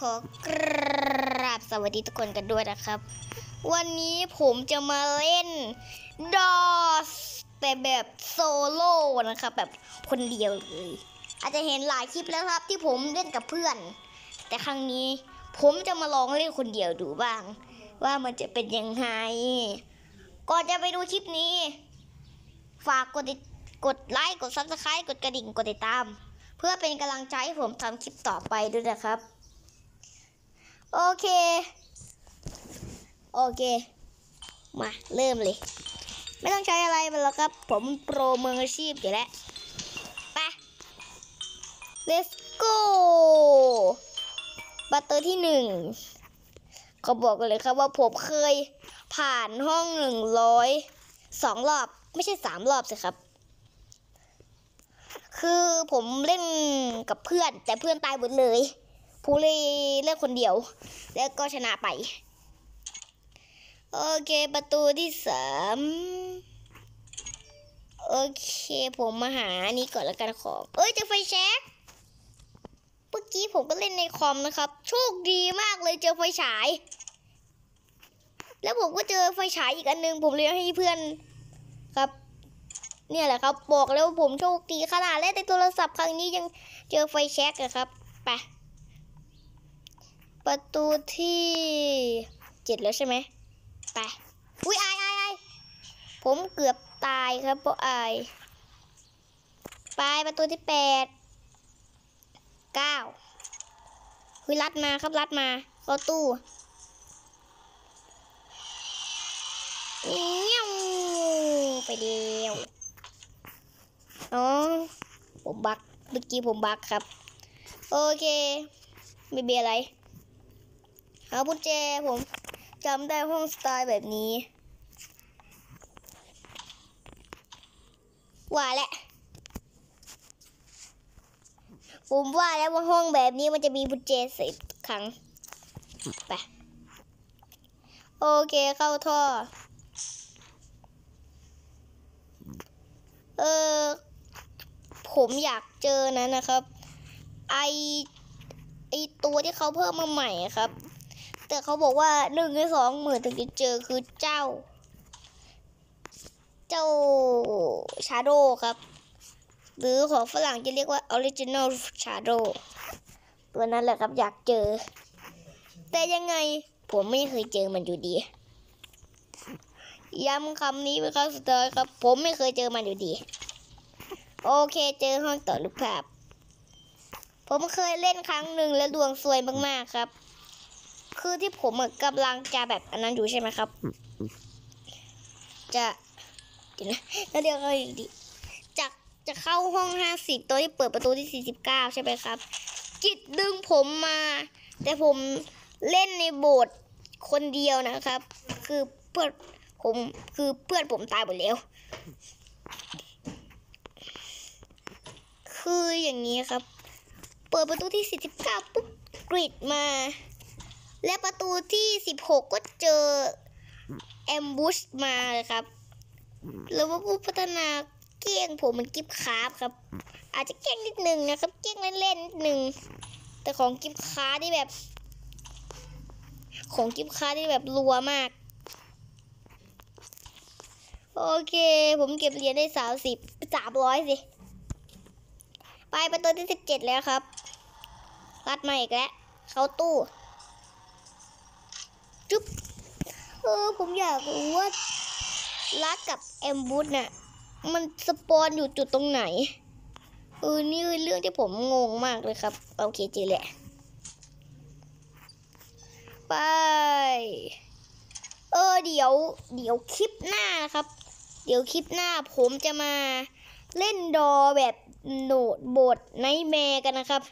ขอกราบสวัสดีทุกคนกันด้วยนะครับ วันนี้ผมจะมาเล่นดอสแต่แบบโซโล่นะครับ แบบคนเดียวเลย อาจจะเห็นหลายคลิปแล้วครับที่ผมเล่นกับเพื่อน แต่ครั้งนี้ผมจะมาลองเล่นคนเดียวดูบ้าง ว่ามันจะเป็นยังไงก่อนจะไปดูคลิปนี้ ฝากกดกดไลค์กดซับสไครต์กดกระดิ่งกดติดตาม เพื่อเป็นกำลังใจให้ผมทำคลิปต่อไปด้วยนะครับ โอเค โอเค มาเริ่มเลย ไม่ต้องใช้อะไรมันแล้วครับ ผมโปรมืออาชีพอยู่แล้วไป let's go บัตเตอร์ที่หนึ่งเขาบอกกันเลยครับว่าผมเคยผ่านห้องหนึ่งร้อยสองรอบ ไม่ใช่สามรอบสิครับ คือผมเล่นกับเพื่อนแต่เพื่อนตายหมดเลย ผู้เลยเล่นคนเดียว แล้วก็ชนะไป โอเคประตูที่สามโอเค ผมมาหาอันนี้ก่อนแล้วกันของ เอ้ยเจอไฟแช็กเมื่อกี้ผมก็เล่นในคอมนะครับ โชคดีมากเลยเจอไฟฉาย แล้วผมก็เจอไฟฉายอีกอันหนึง ผมเลยให้เพื่อนครับ เนี่ยแหละครับ บอกแล้วว่าผมโชคดีขนาดเล่นในโทรศัพท์ครั้งนี้ยังเจอไฟแช็กอะครับไป ประตูที่เจ็ดแล้วใช่ไหมไป อุ้ยอายอายอายผมเกือบตายครับเพราะอาย ไปประตูที่แปดเก้าคุยรัดมาครับรัดมาเข้าตู้เงี้ยวไปเดียวอ๋อผมบักเมื่อกี้ผมบักครับ โอเค ไม่มีอะไรากุญแจผมจำได้ห้องสไตล์แบบนี้ ว่าแหละ ผมว่าแล้วว่าห้องแบบนี้มันจะมีกุญแจสิบครั้ง ไป โอเคเข้าท่อ เออ ผมอยากเจอนั้นนะครับ ไอไอตัวที่เขาเพิ่มมาใหม่ครับ แต่เขาบอกว่าหนึ่งในสองหมื่นถึงจะเจอคือเจ้า เจ้าชาโดครับ หรือของฝรั่งจะเรียกว่า original shadow ตัวนั้นแหละครับอยากเจอ แต่ยังไงผมไม่เคยเจอมันอยู่ดี ย้ำคำนี้เป็นครั้งสุดท้ายครับ ผมไม่เคยเจอมันอยู่ดี โอเคเจอห้องต่อรูปภาพ ผมเคยเล่นครั้งหนึ่งแล้วดวงซวยมากๆครับ คือที่ผมอะกำลังจะแบบอันนั้นอยู่ใช่ไหมครับ จะเดี๋ยวนะแล้วเดี๋ยวก็ดีจะจะเข้าห้องห้าสิบตัวที่เปิดประตูที่สี่สิบเก้าใช่ไหมครับ จิตดึงผมมา แต่ผมเล่นในโบสถ์คนเดียวนะครับ คือเพื่อนผมคือเพื่อนผมตายหมดแล้ว คืออย่างนี้ครับ เปิดประตูที่สี่สิบเก้าปุ๊บกรีดมา และประตูที่สิบหกก็เจอแอมบูชมาเลยครับแล้วว่าผู้พัฒนาเกี้ยงผมมันกิฟคาร์บครับ อาจจะเกี้ยงนิดนึงนะครับ เกี้ยงเล่นๆนิดนึง แต่ของกิฟคาร์ที่แบบ ของกิฟคาร์ที่แบบรัวมาก โอเค ผมเก็บเหรียญได้สามสิบสามร้อยสิ ไปประตูที่สิบเจ็ดแล้วครับ รัดมาอีกแล้ว เข้าตู้ จุ๊บเออผมอยากรู้ว่ารัดกับแอมบูธน่ะมันสปอนอยู่จุดตรงไหนเออนี่เรื่องที่ผมงงมากเลยครับ โอเคเจอแหละ ไป เออเดี๋ยว เดี๋ยวคลิปหน้านะครับ เดี๋ยวคลิปหน้าผมจะมาเล่นดอแบบโหนดโบดไนแมร์กันนะครับ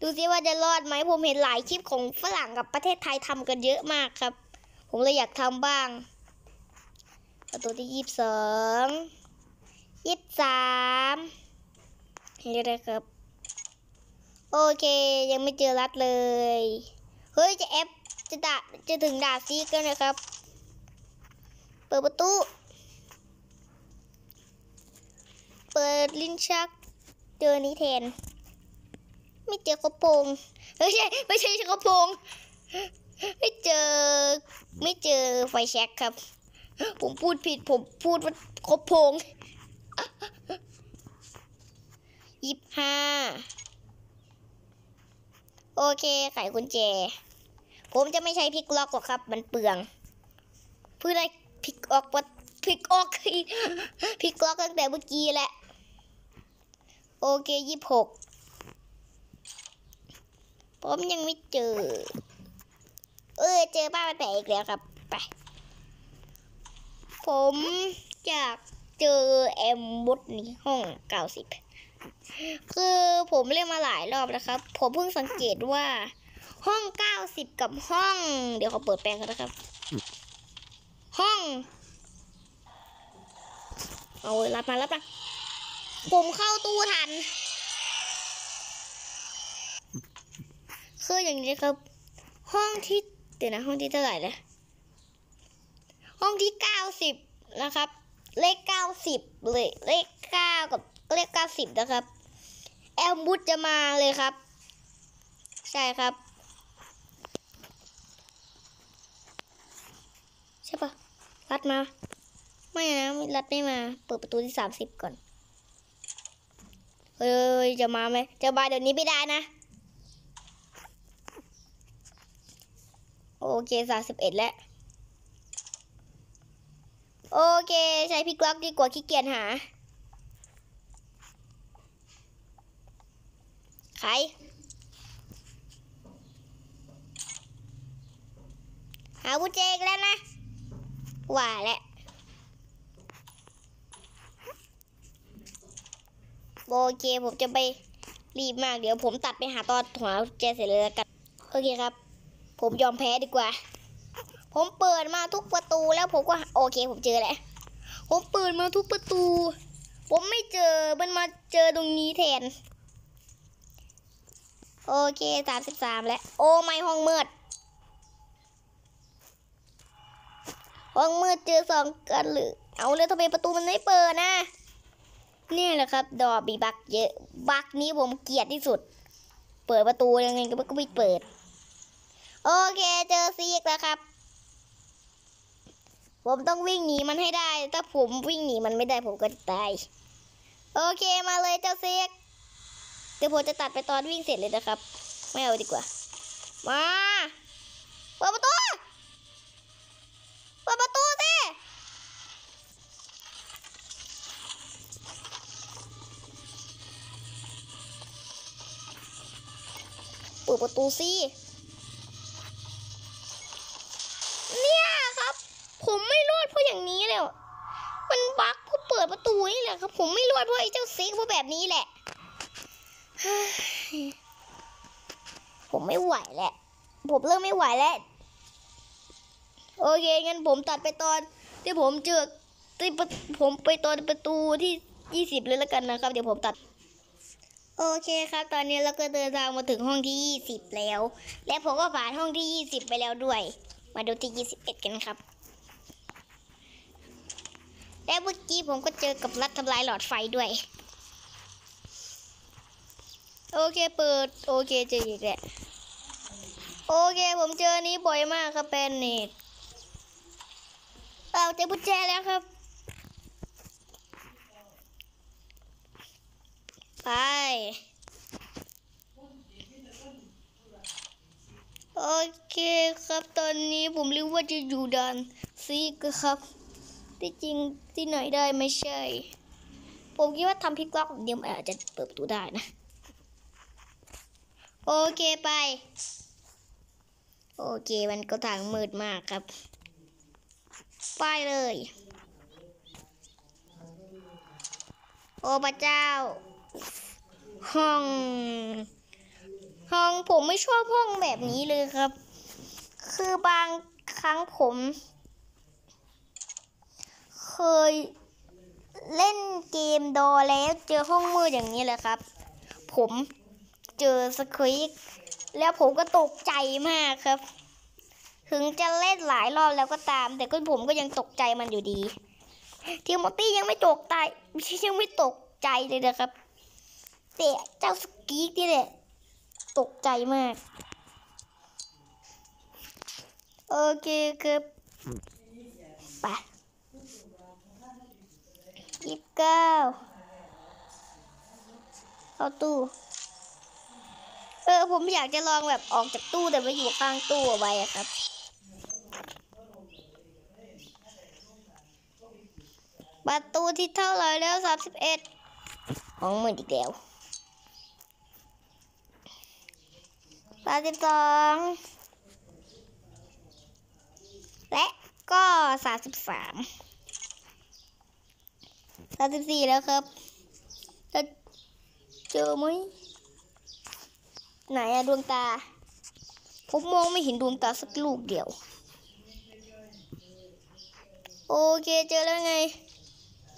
ดูซิว่าจะรอดไหมผมเห็นหลายคลิปของฝรั่งกับประเทศไทยทำกันเยอะมากครับ ผมเลยอยากทำบ้างประตูที่ยี่สิบสองยี่สิบสามเห็นได้ครับ โอเคยังไม่เจอรัดเลย เฮ้ยจะแอปจะด่าจะถึงด่าซีกันนะครับ เปิดประตู เปิดลิ้นชักเจอนี้แทน ไม่เจอกระโปรงไม่ใช่ไม่ใช่กระโปรงไม่เจอ ไม่เจอไฟแช็กครับ ผมพูดผิดผมพูดว่ากระโปรงยี่สิบห้าโอเคไขกุญแจ ผมจะไม่ใช้พลิกล็อกหรอกครับ มันเปลืองเพื่อได้พลิกออกว่าพลิกออกพลิกล็อกตั้งแต่เมื่อกี้แหละ โอเคยี่หก ผมยังไม่เจอ เออ เจอป้าแปะอีกแล้วครับ ไป ผมอยากเจอแอมบุตนี่ห้องเก้าสิบคือผมเล่นมาหลายรอบแล้วครับ ผมเพิ่งสังเกตว่า ห้องเก้าสิบกับห้อง เดี๋ยวเขาเปิดแปลงกันนะครับ ห้อง เอารับมารับมาผมเข้าตู้ทัน คืออย่างนี้ครับ ห้องที่เดี๋ยวนะห้องที่เท่าไหร่นะห้องที่เก้าสิบนะครับ เลขเก้าสิบเลยเลขเก้ากับเลขเก้าสิบนะครับ แอลบุตจะมาเลยครับ ใช่ครับ ใช่ปะรัดมา ไม่นะรัดไม่มา เปิดประตูที่สามสิบก่อน เฮ้ยจะมาไหมจะมาเดี๋ยวนี้ไม่ได้นะ โอเคสามสิบเอ็ดแล้ว โอเค ใช้พิกล็อกดีกว่าขี้เกียจหา ใคร หากุญแจอีกแล้วนะ ว่าแล้วโอเคผมจะไปรีบมากเดี๋ยวผมตัดไปหาตอนหัวกุญแจเสร็จเลยแล้วกัน โอเคครับ ผมยอมแพ้ดีกว่า ผมเปิดมาทุกประตูแล้วผมก็โอเค ผมเจอแล้ว ผมเปิดมาทุกประตู ผมไม่เจอมันมาเจอตรงนี้แทน โอเคสามสิบสามแล้ว โอ้ไม่ห้องมืด ห้องมืดเจอสองกันหรือ เอาเลยทำไมประตูมันไม่เปิดนะเนี่ยแหละครับ ดอบีบักเยอะ บักนี้ผมเกลียดที่สุด เปิดประตูยังไงก็ไม่เปิด โอเคเจอซีกแล้วครับ ผมต้องวิ่งหนีมันให้ได้ ถ้าผมวิ่งหนีมันไม่ได้ผมก็จะตาย โอเคมาเลยเจ้าซีกเดี๋ยวผมจะตัดไปตอนวิ่งเสร็จเลยนะครับ ไม่เอาดีกว่า มาเปิดประตูเปิดประตูสิเปิดประตูสิ ผมเริ่มไม่ไหวแล้ว โอเคงั้นผมตัดไปตอนที่ผมเจอที่ประผมไปตอนประตูที่ยี่สิบเลยแล้วกันนะครับ เดี๋ยวผมตัด โอเคครับ ตอนนี้เราก็เดินทางมาถึงห้องที่ยี่สิบแล้ว และผมก็ผ่านห้องที่ยี่สิบไปแล้วด้วย มาดูที่ยี่สิบเอ็ดกันครับ และเมื่อกี้ผมก็เจอกับรัดทำลายหลอดไฟด้วย โอเคเปิด โอเคเจออีกแล้ว โอเค ผมเจอนี้บ่อยมากครับเป็นเนตเอาเจอกุญแจแล้วครับ ไปโอเคครับตอนนี้ผมรู้ว่าจะอยู่ดันซีกครับที่จริงที่ไหนได้ไม่ใช่ ผมคิดว่าทำพิกล็อกเดียวอาจจะเปิดประตูได้นะ โอเคไป โอเคมันก็ทางมืดมากครับ ไปเลย โอ้พระเจ้า ห้อง ห้องผมไม่ชอบห้องแบบนี้เลยครับ คือบางครั้งผม เคยเล่นเกมดอแล้วเจอห้องมืดอย่างนี้แหละครับ ผมเจอสคริก แล้วผมก็ตกใจมากครับ ถึงจะเล่นหลายรอบแล้วก็ตาม แต่ก็ผมก็ยังตกใจมันอยู่ดีทีมอตตี้ยังไม่ตกใจยังไม่ตกใจเลยนะครับ แต่เจ้าสกีกนี่แหละ ตกใจมาก โอเคครับไปยี่สิบเก้าเข้าตู้ เออผมอยากจะลองแบบออกจากตู้แต่มาอยู่ข้างตู้เอาไว้อะครับ ประตูที่เท่าไรแล้วสามสิบเอ็ดของหมื่นอีกแล้วสามสิบสองและก็สามสิบสามสามสิบสี่แล้วครับจะเจอไหม ไหนอะดวงตา ผมมองไม่เห็นดวงตาสักลูกเดียว โอเคเจอแล้วไง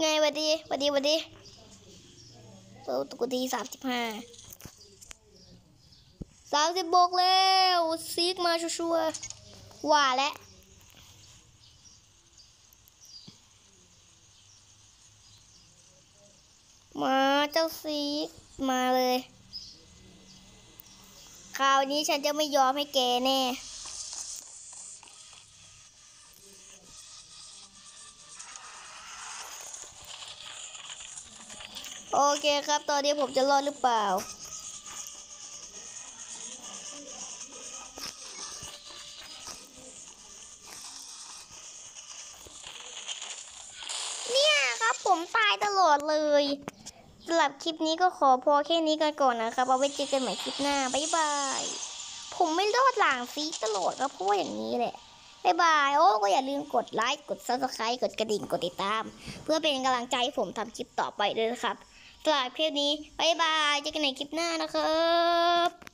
ไงวัดดีวัดดีวัดดีตัวตุกดีสามสิบห้าสามสิบบกแล้วซีกมาชัวร์ว่าแล้วมาเจ้าซีกมาเลย ราวนี้ฉันจะไม่ยอมให้แกแน่ โอเคครับ ตอนนี้ผมจะรอดหรือเปล่า เนี่ยครับผมตายตลอดเลย สำหรับคลิปนี้ก็ขอพอแค่นี้กันก่อนนะครับเอาไว้เจอกันใหม่คลิปหน้า บ๊ายบาย ผมไม่รอดหลังซีตลอดก็เพราะว่าอย่างนี้แหละบ๊ายบาย โอ้ ก็อย่าลืมกดไลค์ กด subscribe กดกระดิ่ง กดติดตาม เพื่อเป็นกำลังใจให้ผมทำคลิปต่อไปด้วยนะครับสำหรับคลิปนี้ บ๊ายบาย เจอกันในคลิปหน้านะครับ